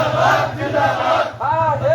ਜਿੰਦਾਬਾਦ ਜਿੰਦਾਬਾਦ।